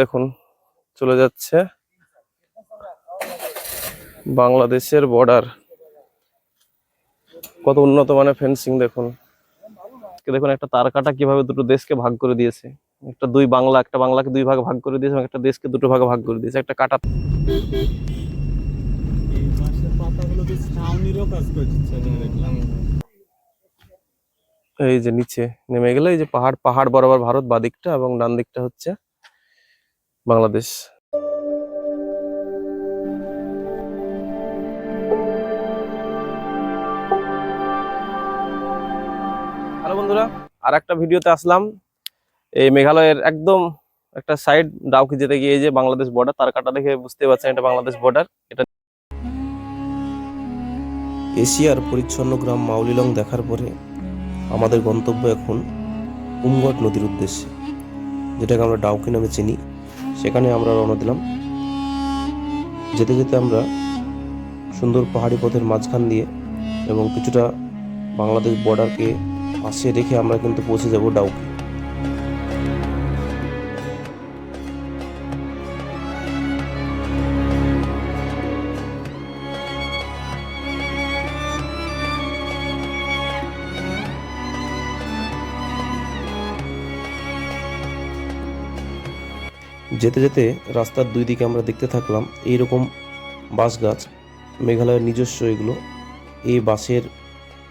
দেখুন, চলে যাচ্ছে বাংলাদেশের বর্ডার কত উন্নত মানের ফেন্সিং দেখুন। দেখুন, একটা তার কাটা কীভাবে দুটো দেশকে ভাগ করে দিয়েছে। একটা দুই বাংলা, একটা বাংলাকে দুই ভাগে ভাগ করে দিয়েছে এবং একটা দেশকে দুটো ভাগে ভাগ করে দিয়েছে। একটা কাটা এই যে নিচে নেমে গেলে, এই যে পাহাড় পাহাড় বরাবর ভারত বাদিকটা এবং ডান দিকটা হচ্ছে বাংলাদেশ। হ্যালো বন্ধুরা আর একটা ভিডিওতে আসলাম। এই মেঘালয়ের একদম একটা সাইড ডাউকি যেতে গিয়ে যে বাংলাদেশ বর্ডার তার কাটা দেখে বুঝতে পারছেন এটা বাংলাদেশ বর্ডার এটা এশিয়ার পরিচ্ছন্ন গ্রাম মাউলিলং দেখার পরে আমাদের গন্তব্য এখন উমগট নদীর উদ্দেশ্যে যেটাকে আমরা ডাউকি নামে চিনি। সেখানে আমরা রওনা দিলাম। যেতে যেতে আমরা সুন্দর পাহাড়ি পথের মাঝখান দিয়ে এবং কিছুটা বাংলাদেশ বর্ডারকে পাশে রেখে আমরা কিন্তু পৌঁছে যাব ডাউকি। যেতে যেতে রাস্তার দুই দিকে আমরা দেখতে থাকলাম এইরকম বাঁশ গাছ মেঘালয়ের নিজস্ব এগুলো। এই বাঁশের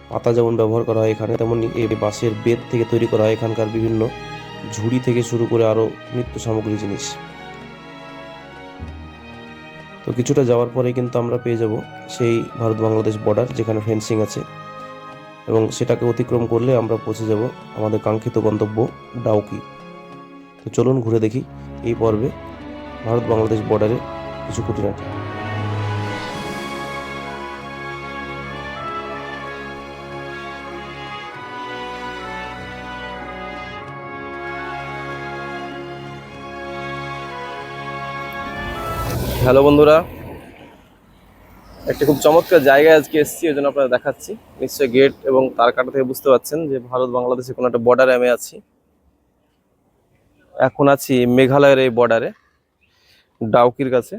পাতা যেমন ব্যবহার করা হয় এখানে, তেমনি এই বাঁশের বেত থেকে তৈরি করা হয় এখানকার বিভিন্ন ঝুড়ি থেকে শুরু করে আরও নিত্য সামগ্রী জিনিস। তো কিছুটা যাওয়ার পরে কিন্তু আমরা পেয়ে যাব সেই ভারত বাংলাদেশ বর্ডার যেখানে ফেন্সিং আছে এবং সেটাকে অতিক্রম করলে আমরা পৌঁছে যাব আমাদের কাঙ্ক্ষিত গন্তব্য ডাউকি। তো চলুন ঘুরে দেখি এই পর্বে ভারত বাংলাদেশ বর্ডারে কিছু খুঁটিনাটি। হ্যালো বন্ধুরা, একটা খুব চমৎকার জায়গায় আজকে এসেছি ওই জন্য আপনারা দেখাচ্ছি। নিশ্চয়ই গেট এবং তার কাটা থেকে বুঝতে পারছেন যে ভারত বাংলাদেশে কোনো একটা বর্ডারে আমি আছি। এখন আছি মেঘালয়ের এই বর্ডারে ডাউকির কাছে।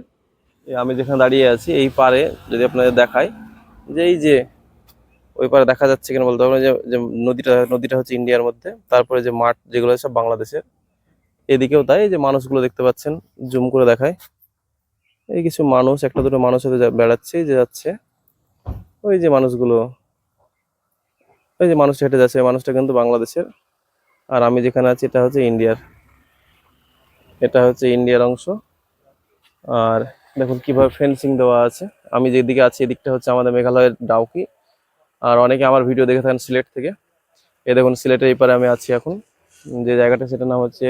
আমি যেখানে দাঁড়িয়ে আছি, এই পারে যদি আপনাদের দেখাই, যে এই যে ওই পারে দেখা যাচ্ছে কিনা বলতে পারব না, যে নদীটা নদীটা হচ্ছে ইন্ডিয়ার মধ্যে, তারপরে যে মাঠ যেগুলো সব বাংলাদেশের। এদিকেও তাই, যে মানুষগুলো দেখতে পাচ্ছেন, জুম করে দেখায় এই কিছু মানুষ, একটা দুটো মানুষ হতে বেড়াচ্ছে, যে যাচ্ছে। ওই যে মানুষগুলো, ওই যে মানুষ হেঁটে যাচ্ছে, মানুষটা কিন্তু বাংলাদেশের। আর আমি যেখানে আছি, এটা হচ্ছে ইন্ডিয়ার। এটা হচ্ছে ইন্ডিয়ার অংশ। আর দেখুন কীভাবে ফেন্সিং দেওয়া আছে। আমি যেদিকে আছি এদিকটা হচ্ছে আমাদের মেঘালয়ের ডাউকি। আর অনেকে আমার ভিডিও দেখে থাকেন সিলেট থেকে। এ দেখুন সিলেটের এই পারে আমি আছি এখন। যে জায়গাটা সেটার নাম হচ্ছে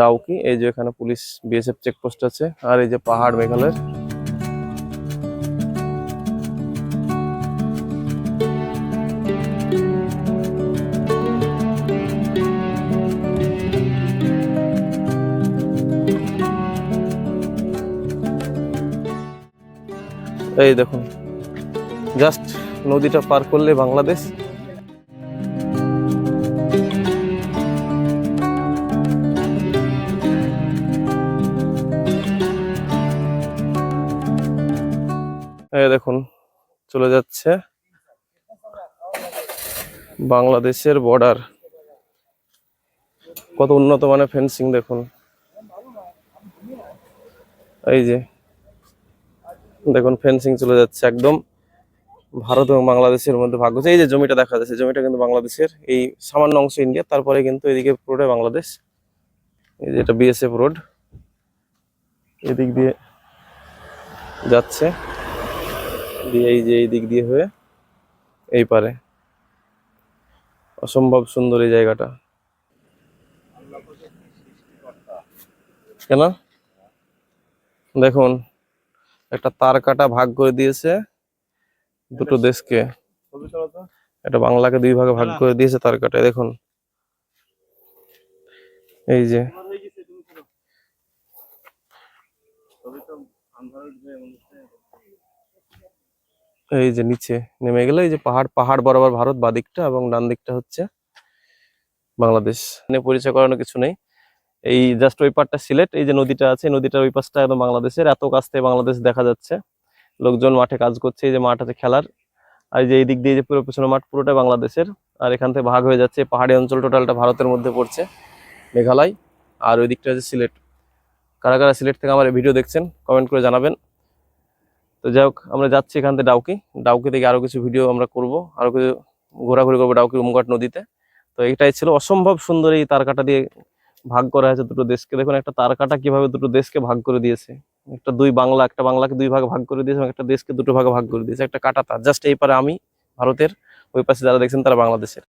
ডাউকি। এই যে এখানে পুলিশ বিএসএফ চেকপোস্ট আছে। আর এই যে পাহাড় মেঘালয়ের। এই দেখুন জাস্ট নদীটা পার করলে বাংলাদেশ। এই দেখুন, চলে যাচ্ছে বাংলাদেশের বর্ডার কত উন্নত মানের ফেন্সিং দেখুন। এই যে দেখুন ফেন্সিং চলে যাচ্ছে একদম। ভারত এবং বাংলাদেশের মধ্যে ভাগ হচ্ছে এই যে জমিটা দেখা যাচ্ছে, জমিটা কিন্তু বাংলাদেশের এই সামান্য অংশ ইন্ডিয়া তারপরে কিন্তু এদিকে পুরোটাই বাংলাদেশ। এই যে এটা বিএসএফ রোড এদিক দিয়ে যাচ্ছে। দিয়ে এই যে এই দিক দিয়ে হয়ে এই পারে। অসম্ভব সুন্দর এই জায়গাটা। কেন? দেখুন একটা তার কাটা ভাগ করে দিয়েছে দুটো দেশকে। এটা বাংলাকে দুই ভাগে ভাগ করে দিয়েছে তার কাটা দেখুন। এই যে। এই যে নিচে নেমে গেলে এই যে পাহাড় পাহাড় বরাবর ভারত বাদিকটা এবং ডান দিকটা হচ্ছে বাংলাদেশ। এখানে পরিচয় করানো কিছু নেই। এই জাস্ট ওই পারটা সিলেট, এই যে নদীটা আছে নদীটার ওই পাশটা একদম বাংলাদেশের, এত কাছ থেকে বাংলাদেশ দেখা যাচ্ছে। লোকজন মাঠে কাজ করছে, এই যে মাঠ আছে খেলার। আর যে এই দিক দিয়ে যে পুরো পেছনে মাঠ পুরোটা বাংলাদেশের। আর এখান থেকে ভাগ হয়ে যাচ্ছে, পাহাড়ি অঞ্চল টোটালটা ভারতের মধ্যে পড়ছে, মেঘালয়। আর ওই দিকটা হচ্ছে সিলেট। কারা কারা সিলেট থেকে আমার ভিডিও দেখছেন কমেন্ট করে জানাবেন। তো যাই হোক, আমরা যাচ্ছি এখান থেকে ডাউকি। ডাউকি থেকে আরও কিছু ভিডিও আমরা করব আরও কিছু ঘোরাঘুরি করব ডাউকি উমঘাট নদীতে। তো এটাই ছিল অসম্ভব সুন্দর এই তারকাটা দিয়ে ভাগ করা হয়েছে দুটো দেশকে। দেখুন, একটা তারকাটা কীভাবে দুটো দেশকে ভাগ করে দিয়েছে। একটা দুই বাংলা, একটা বাংলাকে দুই ভাগে ভাগ করে দিয়েছে এবং একটা দেশকে দুটো ভাগে ভাগ করে দিয়েছে। একটা কাটা তার জাস্ট এই পারে আমি, ভারতের, ওই পাশে যারা দেখছেন তারা বাংলাদেশের।